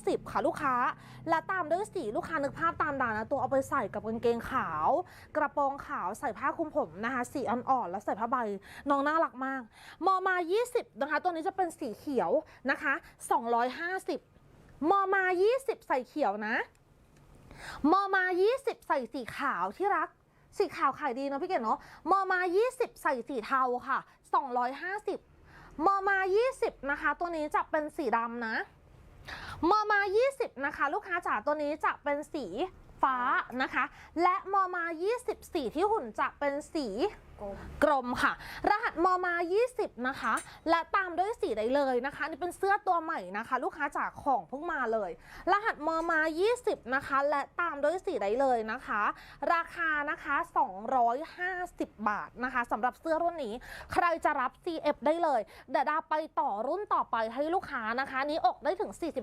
50ค่ะลูกค้า และตามด้วยสีลูกค้านึกภาพตามดานะ ตัวเอาไปใส่กับกางเกงขาว กระโปรงขาวใส่ผ้าคลุมผมนะคะสีอ่อนๆแล้วใส่ผ้าใบน้องน่ารักมากมอมา 20 นะคะ ตัวนี้จะเป็นสีเขียวนะคะ 250มอมา 20 ใส่เขียวนะมอมา 20 ใส่สีขาวที่รัก สีขาวขายดีเนาะพี่เกดเนาะมอมา 20 ใส่สีเทาค่ะ 250มอมา 20 นะคะ ตัวนี้จะเป็นสีดำนะ มอมา 20 นะคะ ลูกค้าจ๋าตัวนี้จะเป็นสี ฟ้านะคะ และมอมา20สีที่หุ่นจะเป็นสีกลมค่ะ รหัสมอมา 20 นะคะ และตามด้วยสีใดเลยนะคะ นี่เป็นเสื้อตัวใหม่นะคะ ลูกค้าจากของเพิ่งมาเลย รหัสมอมา 20 นะคะ และตามด้วยสีใดเลยนะคะ ราคานะคะ 250 บาทนะคะสำหรับเสื้อรุ่นนี้ ใครจะรับ CF ได้เลยเดี๋ยวดาไปต่อรุ่นต่อไปให้ลูกค้านะคะ นี้อกได้ถึง 40